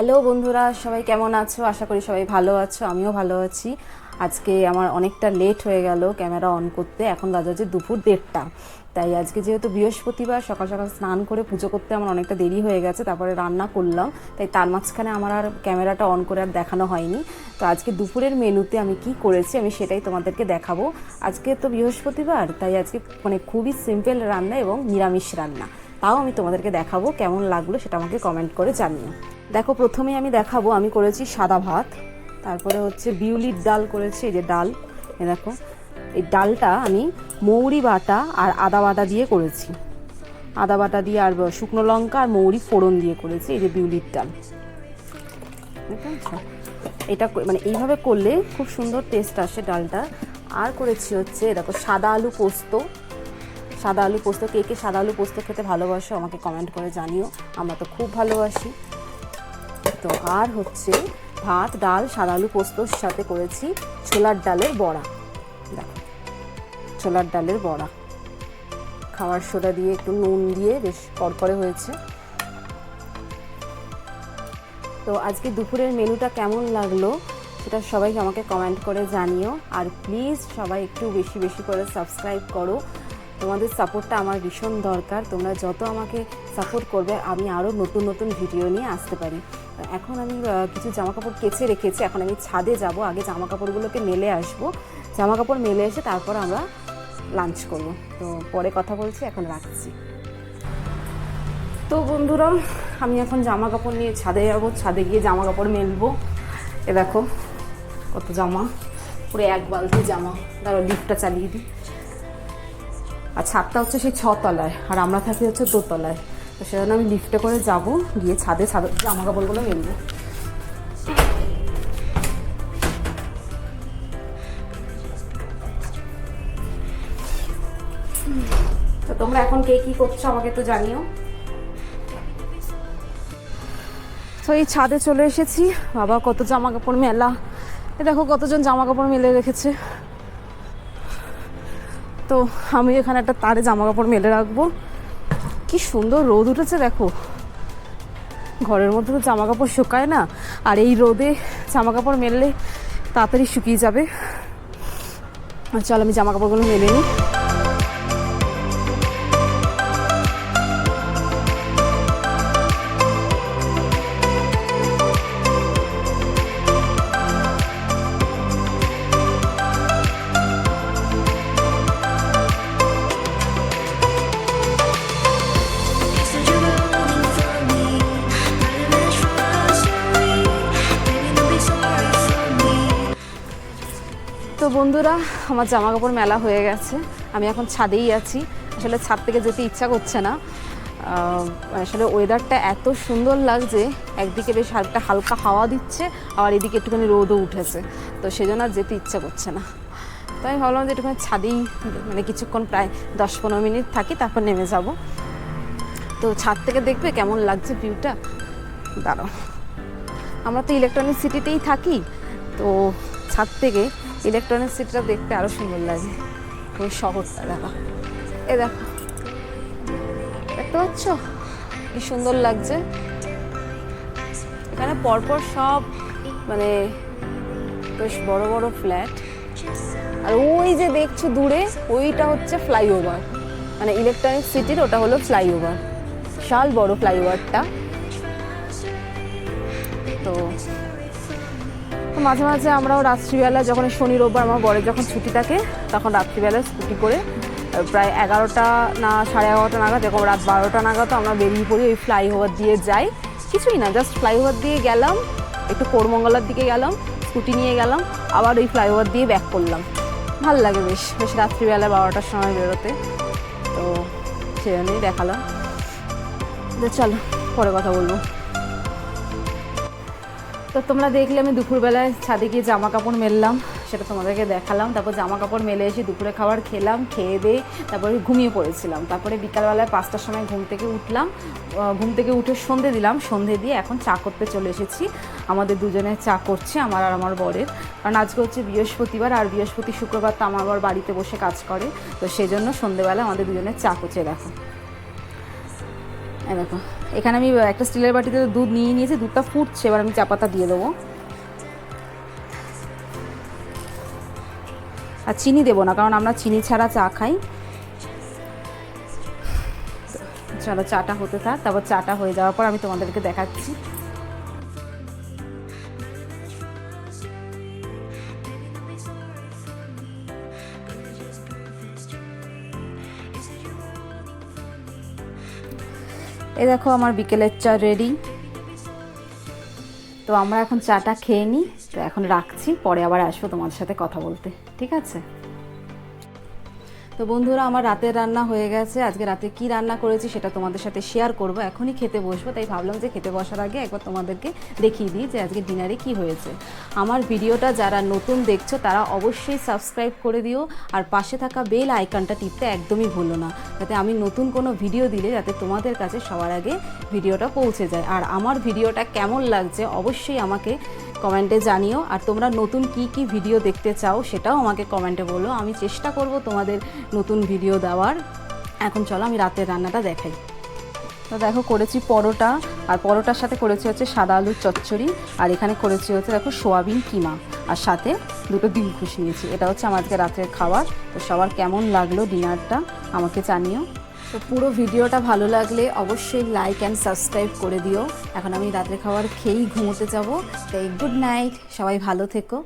Hello বন্ধুরা, সবাই কেমন আছো? আশা করি সবাই ভালো আছো, আমিও ভালো আছি। আজকে আমার অনেকটা লেট হয়ে গেল ক্যামেরা অন করতে, এখন বাজে হচ্ছে দুপুর দেড়টা। তাই আজকে যেহেতু বৃহস্পতিবার, সকাল সকাল স্নান করে পুজো করতে আমার অনেকটা দেরি হয়ে গেছে, তারপরে রান্না করলাম। তাই তার মাঝখানে আমার আর ক্যামেরাটা অন করে আর দেখানো হয়নি। তো আজকে দুপুরের মেনুতে আমি কি করেছি, আমি সেটাই তোমাদেরকে দেখাবো। আজকে তো বৃহস্পতিবার, তাই আজকে মানে খুবই সিম্পল রান্না এবং নিরামিষ রান্না। তাও আমি তোমাদেরকে দেখাবো কেমন লাগল, সেটা আমাকে কমেন্ট করে জানিও। দেখো, প্রথমেই আমি দেখাবো, আমি করেছি সাদা ভাত, তারপরে হচ্ছে বিউলির ডাল করেছি, এই যে ডাল এ দেখো, এই ডালটা আমি মৌরি বাটা আর আদা বাটা দিয়ে করেছি। আদা বাটা দিয়ে আর শুকনো লঙ্কা আর মৌরি ফোড়ন দিয়ে করেছি, এই যে বিউলির ডাল। এটা মানে এইভাবে করলে খুব সুন্দর টেস্ট আসে ডালটা। আর করেছি হচ্ছে দেখো, সাদা আলু পোস্ত। সাদা আলু পোস্ত, কে কে সাদা আলু পোস্ত খেতে ভালোবাসো আমাকে কমেন্ট করে জানিও। আমরা তো খুব ভালোবাসি। তো আর হচ্ছে ভাত, ডাল, সাদা আলু পোস্তর সাথে করেছি ছোলার ডালের বড়া। ছোলার ডালের বড়া। খাওয়ার সোডা দিয়ে একটু নুন দিয়ে বেশ করকরে হয়েছে। তো আজকে দুপুরের মেনুটা কেমন লাগল সেটা সবাই আমাকে কমেন্ট করে জানিও। আর প্লিজ সবাই একটু বেশি বেশি করে সাবস্ক্রাইব করো। তোমাদের সাপোর্টটা আমার ভীষণ দরকার। তোমরা যত আমাকে সাপোর্ট করবে, আমি আরও নতুন নতুন ভিডিও নিয়ে আসতে পারি। এখন আমি কিছু জামা কাপড় কেচে রেখেছি। এখন আমি ছাদে যাব, আগে জামা কাপড়গুলোকে মেলে আসব। জামা কাপড় মেলে এসে তারপর আমরা লাঞ্চ করব। তো পরে কথা বলছি, এখন রাখছি। তো বন্ধুরা, আমি এখন জামা কাপড় নিয়ে ছাদে যাব, ছাদে গিয়ে জামা কাপড় মেলবো। এ দেখো, কত জামা। পুরো এক বালতি জামা। দাঁড়ো লিফটটা চালিয়ে দিই। আর ছাদটা হচ্ছে সেই ছতলায়, আর আমরা থাকি হচ্ছে দোতলায়। তো সেজন্য আমি লিফটে করে যাব, গিয়ে ছাদে ছাদে জামা কাপড়গুলো মেলবো তো তোমরা এখন কে কি করছ আমাকে তো জানিও। তো এই ছাদে চলে এসেছি, বাবা কত জামা কাপড় মেলা। এ দেখো কতজন জামা কাপড় মেলে রেখেছে। তো আমি এখানে একটা তারে জামা কাপড় মেলে রাখব। কি সুন্দর রোদ উঠেছে, দেখো। ঘরের মধ্যে তো জামা কাপড় শুকায় না, আর এই রোদে জামা কাপড় মেললে তাড়াতাড়ি শুকিয়ে যাবে। চল আমি জামা কাপড়গুলো মেলে নিই। বন্ধুরা, আমার জামা কাপড় মেলা হয়ে গেছে। আমি এখন ছাদেই আছি। আসলে ছাদ থেকে যেতে ইচ্ছা করছে না। আসলে ওয়েদারটা এত সুন্দর লাগছে, একদিকে বেশ হালকা হালকা হাওয়া দিচ্ছে, আবার এদিকে একটুখানি রোদও উঠেছে। তো সেজন্য আর যেতে ইচ্ছা করছে না। তাই ভাবলাম যে একটুখানি ছাদেই মানে কিছুক্ষণ প্রায় দশ পনেরো মিনিট থাকি, তারপর নেমে যাব। তো ছাদ থেকে দেখবে কেমন লাগছে ভিউটা দাঁড়াও। আমরা তো ইলেকট্রনিক সিটিতেই থাকি, তো ছাদ থেকে ইলেকট্রনিক সিটিটা দেখতে আরও সুন্দর লাগে। ওই শহরটা দেখো এ দেখো। দেখতে পাচ্ছ? কি সুন্দর লাগছে। এখানে পরপর সব মানে বেশ বড় বড় ফ্ল্যাট আর ওই যে দেখছ দূরে, ওইটা হচ্ছে ফ্লাইওভার মানে ইলেকট্রনিক সিটির ওটা হলো ফ্লাইওভার বিশাল বড় ফ্লাইওভারটা তো তো মাঝে মাঝে আমরাও রাত্রিবেলা যখন শনি, রোববার আমার বরের যখন ছুটি থাকে, তখন রাত্রিবেলা স্কুটি করে প্রায় এগারোটা না সাড়ে এগারোটা নাগাদ, এরকম রাত বারোটা নাগাদ আমরা বেরিয়ে পড়ি ওই ফ্লাইওভার দিয়ে যাই। কিছুই না জাস্ট ফ্লাইওভার দিয়ে গেলাম, একটু কোরমঙ্গলার দিকে গেলাম, স্কুটি নিয়ে গেলাম, আবার ওই ফ্লাইওভার দিয়ে ব্যাক করলাম। ভালো লাগে বেশ বেশ রাত্রিবেলা বারোটার সময় বেরোতে। তো সেজন্যই দেখালাম। তো চলো, পরে কথা বলব। তো তোমরা দেখলে আমি দুপুরবেলায় ছাদে গিয়ে জামা কাপড় মেললাম, সেটা তোমাদেরকে দেখালাম। তারপর জামা কাপড় মেলে এসে দুপুরে খাবার খেলাম, খেয়ে দিয়ে তারপরে ঘুমিয়ে পড়েছিলাম। তারপরে বিকালবেলায় পাঁচটার সময় ঘুম থেকে উঠলাম। ঘুম থেকে উঠে সন্ধে দিলাম। সন্ধে দিয়ে এখন চা করতে চলে এসেছি। আমাদের দুজনে চা করছে, আমার আর আমার বরের। কারণ আজকে হচ্ছে বৃহস্পতিবার, আর বৃহস্পতি শুক্রবার তো আমার বর বাড়িতে বসে কাজ করে। তো সেজন্য সন্ধেবেলা আমাদের দুজনের চা করছে, দেখো। দেখো। এখানে আমি একটা স্টিলের বাটিতে দুধ নিয়ে নিয়েছি, দুধটা ফুটছে, এবার আমি চা পাতা দিয়ে দেবো। আর চিনি দেবো না, কারণ আমরা চিনি ছাড়া চা খাই। চলো, চাটা হতে থাক, তারপর চাটা হয়ে যাওয়ার পর আমি তোমাদেরকে দেখাচ্ছি। এই দেখো আমার বিকেলের চা রেডি তো আমরা এখন চাটা খেয়ে নিই। তো এখন রাখছি, পরে আবার আসব তোমাদের সাথে কথা বলতে। ঠিক আছে? তো বন্ধুরা, আমার রাতের রান্না হয়ে গেছে। আজকে রাতে কি রান্না করেছি সেটা তোমাদের সাথে শেয়ার করব। এখনই খেতে বসবো, তাই ভাবলাম যে খেতে বসার আগে একবার তোমাদেরকে দেখিয়ে দিই যে আজকে ডিনারে কি হয়েছে। আমার ভিডিওটা যারা নতুন দেখছ, তারা অবশ্যই সাবস্ক্রাইব করে দিও আর পাশে থাকা বেল আইকনটা টিপতে একদমই ভুলো না, যাতে আমি নতুন কোনো ভিডিও দিলে যাতে তোমাদের কাছে সবার আগে ভিডিওটা পৌঁছে যায়। আর আমার ভিডিওটা কেমন লাগছে, অবশ্যই আমাকে কমেন্টে জানিও। আর তোমরা নতুন কি কি ভিডিও দেখতে চাও সেটাও আমাকে কমেন্টে বলো। আমি চেষ্টা করব তোমাদের নতুন ভিডিও দেওয়ার। এখন চলো আমি রাতের রান্নাটা দেখাই। তো দেখো, করেছি পরোটা। আর পরোটার সাথে করেছি হচ্ছে সাদা আলুর চচ্চড়ি। আর এখানে করেছি হচ্ছে দেখো সোয়াবিন কিমা। আর সাথে দুটো ডিম খুশি নিয়েছি। এটা হচ্ছে আমার আজকে রাতের খাবার। তো সবার কেমন লাগল ডিনারটা আমাকে জানিও। তো পুরো ভিডিওটা ভালো লাগলে অবশ্যই লাইক অ্যান্ড সাবস্ক্রাইব করে দিও। এখন আমি রাতের খাবার খেয়েই ঘুমোতে যাব। তাই গুড নাইট সবাই ভালো থেকো।